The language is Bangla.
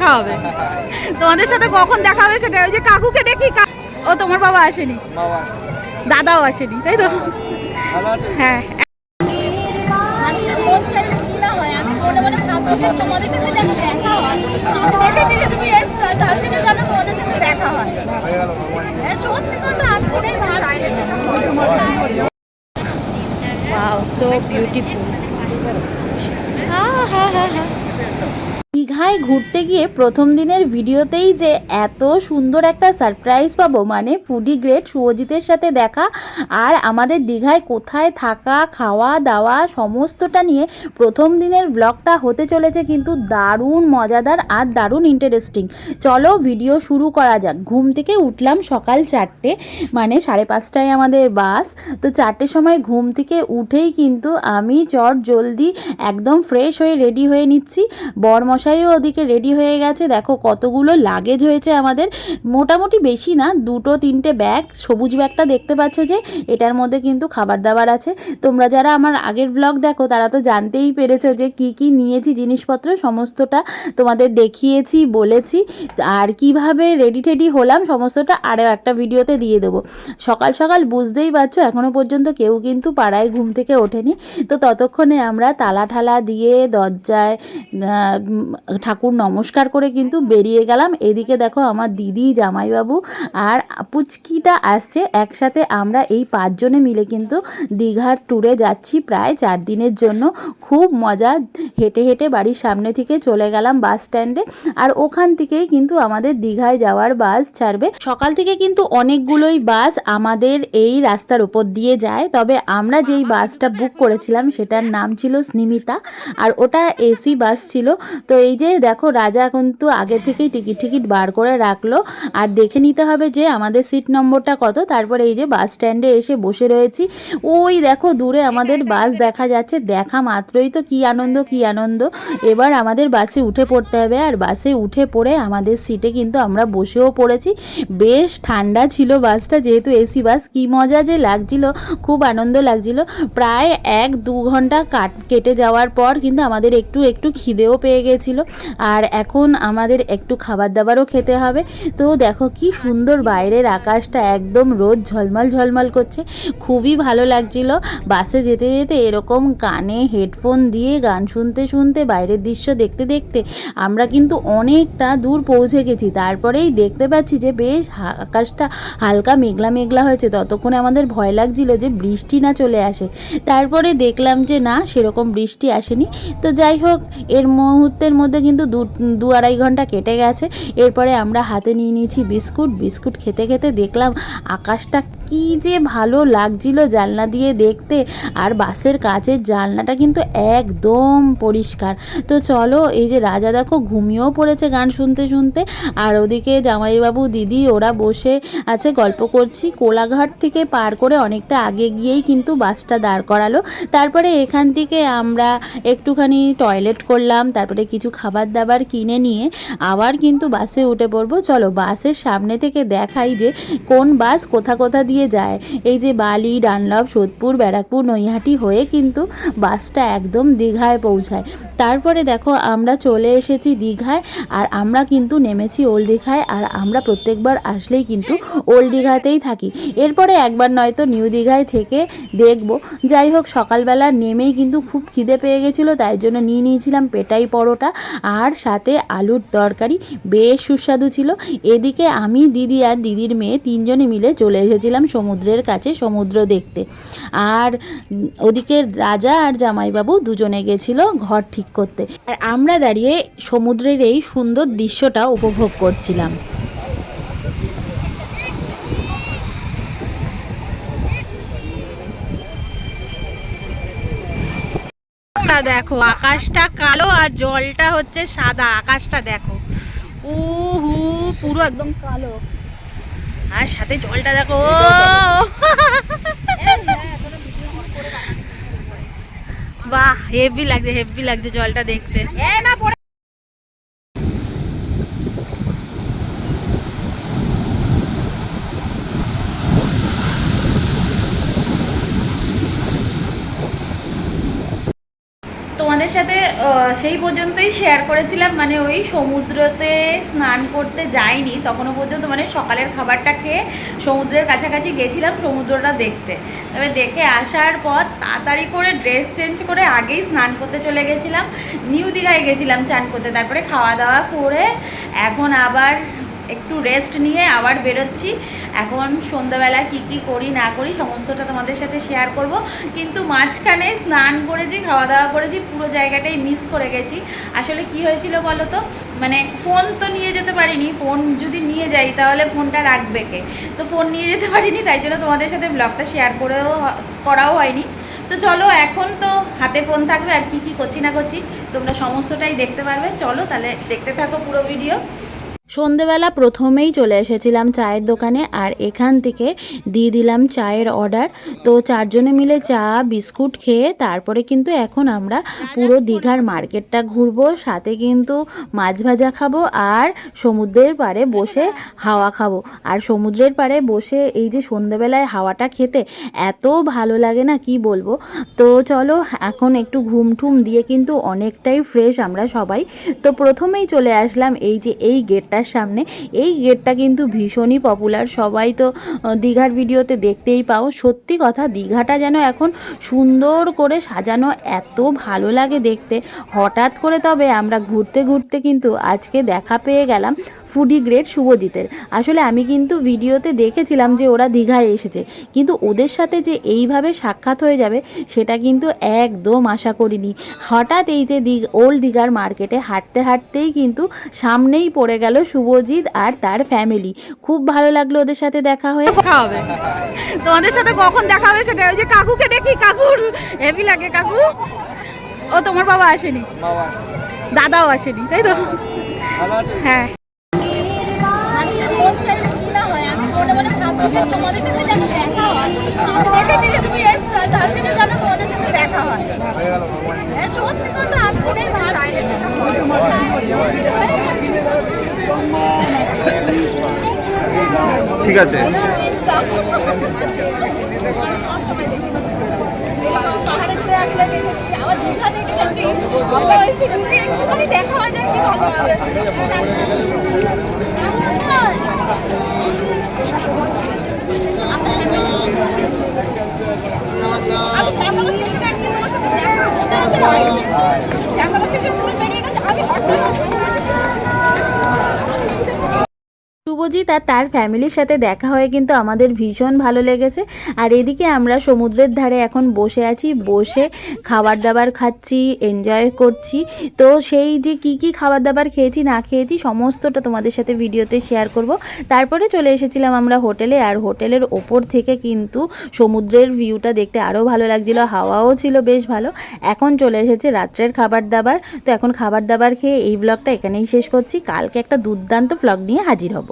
দেখা হবে। তোমাদের সাথে কখন দেখা হবে সেটা ওই যে কাকুকে দেখি কা- ও তোমার বাবা আসেনি। দাদাও আসেনি তাই তো? হ্যাঁ। মন দীঘায় ঘুরতে গিয়ে প্রথম দিনের ভিডিওতেই যে এত সুন্দর একটা সারপ্রাইজ পাবো মানে ফুডি গ্রেট শুভজিতের সাথে দেখা আর আমাদের দীঘায় কোথায় থাকা, খাওয়া, দাওয়া সমস্তটা নিয়ে প্রথম দিনের ব্লগটা হতে চলেছে কিন্তু দারুণ মজাদার আর দারুণ ইন্টারেস্টিং চলো ভিডিও শুরু করা যাক। ঘুম থেকে উঠলাম সকাল চারটে মানে সাড়ে পাঁচটায় আমাদের বাস। তো চারটের সময় ঘুম থেকে উঠেই কিন্তু আমি চট জলদি একদম ফ্রেশ হয়ে রেডি হয়ে নিচ্ছি। বরমশাইও ওদিকে রেডি হয়ে গেছে। দেখো কতগুলো লাগেজ হয়েছে আমাদের। মোটামুটি বেশি না, দুটো তিনটে ব্যাগ সবুজ ব্যাগটা দেখতে পাচ্ছ যে, এটার মধ্যে কিন্তু খাবার দাবার আছে। তোমরা যারা আমার আগের ব্লগ দেখো, তারা তো জানতেই পেরেছ যে, কি কি নিয়েছি, জিনিসপত্র, সমস্তটা তোমাদের দেখিয়েছি, বলেছি। আর কীভাবে রেডি টেডি হলাম, সমস্তটা আরও একটা ভিডিওতে দিয়ে দেবো। সকাল সকাল বুঝতেই পারছ এখনও পর্যন্ত কেউ কিন্তু পাড়ায় ঘুম থেকে ওঠেনি। তো ততক্ষণে আমরা তালা ঠালা দিয়ে, দরজায় ঠাকুর নমস্কার করে কিন্তু বেরিয়ে গেলাম। এদিকে দেখো আমার দিদি, জামাইবাবু আর পুচকিটা আসছে। একসাথে আমরা এই পাঁচজনে মিলে কিন্তু দীঘার ট্যুরে যাচ্ছি প্রায় চার দিনের জন্য। খুব মজা। হেঁটে হেঁটে বাড়ির সামনে থেকে চলে গেলাম বাস স্ট্যান্ডে আর ওখান থেকেই কিন্তু আমাদের দীঘায় যাওয়ার বাস ছাড়বে। সকাল থেকে কিন্তু অনেকগুলোই বাস আমাদের এই রাস্তার উপর দিয়ে যায়। তবে আমরা যেই বাসটা বুক করেছিলাম সেটার নাম ছিল স্নিমিতা। আর ওটা এসি বাস ছিল। তো এই যে দেখো রাজা কিন্তু আগে থেকেই টিকিট টিকিট বার করে রাখল। আর দেখে নিতে হবে যে আমাদের সিট নম্বরটা কত। তারপরে এই যে বাস স্ট্যান্ডে এসে বসে রয়েছি। ওই দেখো দূরে আমাদের বাস দেখা যাচ্ছে। দেখা মাত্রই তো কি আনন্দ কি আনন্দ। এবার আমাদের বাসে উঠে পড়তে হবে। আর বাসে উঠে পড়ে আমাদের সিটে কিন্তু আমরা বসেও পড়েছি। বেশ ঠান্ডা ছিল বাসটা। যেহেতু এসি বাস, কি মজা যে লাগছিল, খুব আনন্দ লাগছিল। প্রায় এক দু ঘণ্টা কাট, কেটে যাওয়ার পর কিন্তু আমাদের একটু একটু খিদেও পেয়ে গেছিল। আর এখন আমাদের একটু খাবার দাবারও খেতে হবে। তো দেখো কি সুন্দর বাইরের আকাশটা একদম রোদ ঝলমল ঝলমল করছে। খুবই ভালো লাগছিল। বাসে যেতে যেতে এরকম কানে হেডফোন দিয়ে গান শুনতে শুনতে বাইরের দৃশ্য দেখতে দেখতে আমরা কিন্তু অনেকটা দূর পৌঁছে গেছি। তারপরেই দেখতে পাচ্ছি যে বেশ আকাশটা হালকা মেঘলা মেঘলা হয়েছে। ততক্ষণে আমাদের ভয় লাগছিল যে বৃষ্টি না চলে আসে। তারপরে দেখলাম যে না সেরকম বৃষ্টি আসেনি। তো যাই হোক এর মুহূর্তের মধ্যে কিন্তু দু দু আড়াই ঘণ্টা কেটে গেছে। এরপরে আমরা হাতে নিয়ে নিয়েছি বিস্কুট। বিস্কুট খেতে খেতে দেখলাম আকাশটা কি যে ভালো লাগছিল জানলা দিয়ে দেখতে। আর বাসের কাছের জানলাটা কিন্তু একদম পরিষ্কার। তো চলো, এই যে রাজা দেখো ঘুমিয়েও পড়েছে গান শুনতে শুনতে। আর ওদিকে জামাইবাবু, দিদি ওরা বসে আছে গল্প করছি। কোলাঘাট থেকে পার করে অনেকটা আগে গিয়েই কিন্তু বাসটা দাঁড় করালো। তারপরে এখান থেকে আমরা একটুখানি টয়লেট করলাম। তারপরে কিছু খাবার দাবার কিনে নিয়ে আবার কিন্তু বাসে উঠে পড়ব। চলো বাসের সামনে থেকে দেখাই যে কোন বাস কোথা কোথা দিয়ে যায়। এই যে বালি, ডানলপ, সোদপুর, ব্যারাকপুর, নৈহাটি হয়ে কিন্তু বাসটা একদম দীঘায় পৌঁছায়। তারপরে দেখো আমরা চলে এসেছি দীঘায় আর আমরা কিন্তু নেমেছি ওল্ড দীঘায় আর আমরা প্রত্যেকবার আসলেই কিন্তু ওল্ড দীঘাতেই থাকি। এরপরে একবার নয়তো নিউ দীঘায় থেকে দেখব। যাই হোক সকালবেলা নেমেই কিন্তু খুব খিদে পেয়ে গেছিল, তাই জন্য নিয়ে নিয়েছিলাম পেটাই পরোটা আর সাথে আলুর তরকারি বেশ সুস্বাদু ছিল। এদিকে আমি, দিদি আর দিদির মেয়ে তিনজনে মিলে চলে এসেছিলাম সমুদ্রের কাছে সমুদ্র দেখতে। আর ওদিকে রাজা আর জামাইবাবু দুজনে গেছিল ঘর ঠিক করতে। আর আমরা দাঁড়িয়ে সমুদ্রের এই সুন্দর দৃশ্যটা উপভোগ করছিলাম। টা দেখো, আকাশটা কালো আর জলটা হচ্ছে সাদা। আকাশটা দেখো। উ হু পুরো একদম কালো। আর সাথে জলটা দেখো, ও! বাহ হেভি লাগছে হেভি লাগছে জলটা দেখতে। তোমাদের সাথে সেই পর্যন্তই শেয়ার করেছিলাম। মানে ওই সমুদ্রতে স্নান করতে যাইনি। তখনও পর্যন্ত মানে সকালের খাবারটা খেয়ে সমুদ্রের কাছাকাছি গেছিলাম সমুদ্রটা দেখতে। তবে দেখে আসার পর তাড়াতাড়ি করে ড্রেস চেঞ্জ করে আগেই স্নান করতে চলে গেছিলাম। নিউ দীঘায় গেছিলাম চান করতে। তারপরে খাওয়া দাওয়া করে এখন আবার একটু রেস্ট নিয়ে আবার বেরোচ্ছি। এখন সন্ধ্যাবেলা কি কি করি, না করি, সমস্তটা তোমাদের সাথে শেয়ার করব। কিন্তু মাঝখানে স্নান করেছি খাওয়া দাওয়া করেছি, পুরো জায়গাটাই মিস করে গেছি। আসলে কি হয়েছিল বলো তো মানে ফোন তো নিয়ে যেতে পারিনি ফোন যদি নিয়ে যাই তাহলে ফোনটা রাখবে কে? তো ফোন নিয়ে যেতে পারিনি, তাই জন্য তোমাদের সাথে ব্লগটা শেয়ার করেও করাও হয়নি। তো চলো এখন তো হাতে ফোন থাকবে, আর কি কি করছি না করছি, তোমরা সমস্তটাই দেখতে পারবে। চলো তাহলে দেখতে থাকো পুরো ভিডিও সন্ধেবেলা প্রথমেই চলে এসেছিলাম চায়ের দোকানে আর এখান থেকে দিয়ে দিলাম চায়ের অর্ডার। তো চারজনে মিলে চা, বিস্কুট খেয়ে তারপরে কিন্তু এখন আমরা পুরো দীঘার মার্কেটটা ঘুরবো, সাথে কিন্তু মাছ ভাজা খাব আর সমুদ্রের পাড়ে বসে হাওয়া খাব। আর সমুদ্রের পাড়ে বসে এই যে সন্ধেবেলায় হাওয়াটা খেতে এত ভালো লাগে না, কি বলব? তো চলো এখন একটু ঘুম ঠুম দিয়ে কিন্তু অনেকটাই ফ্রেশ আমরা সবাই। তো প্রথমেই চলে আসলাম এই যে এই গেটটার সামনে। এই গেটটা কিন্তু ভীষণই পপুলার সবাই তো দীঘার ভিডিওতে দেখতেই পাও। সত্যি কথা, দীঘাটা যেন এখন সুন্দর করে সাজানো, এত ভালো লাগে দেখতে। হঠাৎ করে তবে আমরা ঘুরতে ঘুরতে কিন্তু আজকে দেখা পেয়ে গেলাম ফুডি গ্রেড শুভজিতের। আসলে আমি কিন্তু ভিডিওতে দেখেছিলাম যে ওরা দীঘায় এসেছে। কিন্তু ওদের সাথে যে এইভাবে সাক্ষাৎ হয়ে যাবে সেটা কিন্তু একদম আশা করিনি। হঠাৎ এই যে দিঘ ওল্ড দীঘার মার্কেটে হাঁটতে হাঁটতেই কিন্তু সামনেই পড়ে গেল শুভজিৎ আর তার ফ্যামিলি খুব ভালো লাগল ওদের সাথে দেখা হয়ে। দেখা হবে? তোমাদের সাথে কখন দেখা হবে সেটা ওই যে কাকুকে দেখি কাকুর হেভি লাগে কাকু। ও তোমার বাবা আসেনি? দাদাও আসেনি তাই তো? হ্যাঁ। মনে মনে ভাবছি তোমাদের সাথে যেন দেখা হয়। আমি দেখেছি যে তুমি এসছো তার জন্য যেন তোমাদের সাথে দেখা হয়। হয়ে গেল ভগবান হ্যাঁ, সত্যি কথা আমি এটাই ভাবছি। ঠিক আছে। পাহাড়ে ঘুরে আসলে দেখেছি আবার দীঘা দেখেছি। আমরা এসে যদি একটুখানি দেখা হয়ে যায় কি ভালো হবে আমি শ্যামলা স্টেশনে একদিন তোমার সাথে দেখা হতে হতে হয়নি শ্যামলা স্টেশন তুমি বেরিয়ে গেছে আমি হঠাৎ শুভজিৎ আর তার ফ্যামিলির সাথে দেখা হয়ে কিন্তু আমাদের ভীষণ ভালো লেগেছে। আর এদিকে আমরা সমুদ্রের ধারে এখন বসে আছি, বসে খাবার দাবার খাচ্ছি এনজয় করছি। তো সেই যে কি কি খাবার দাবার খেয়েছি, না খেয়েছি, সমস্তটা তোমাদের সাথে ভিডিওতে শেয়ার করব। তারপরে চলে এসেছিলাম আমরা হোটেলে, আর হোটেলের ওপর থেকে কিন্তু সমুদ্রের ভিউটা দেখতে আরও ভালো লাগছিল, হাওয়াও ছিল বেশ ভালো। এখন চলে এসেছে রাত্রের খাবার দাবার তো এখন খাবার দাবার খেয়ে এই ব্লগটা এখানেই শেষ করছি। কালকে একটা দুর্দান্ত ব্লগ নিয়ে হাজির হব।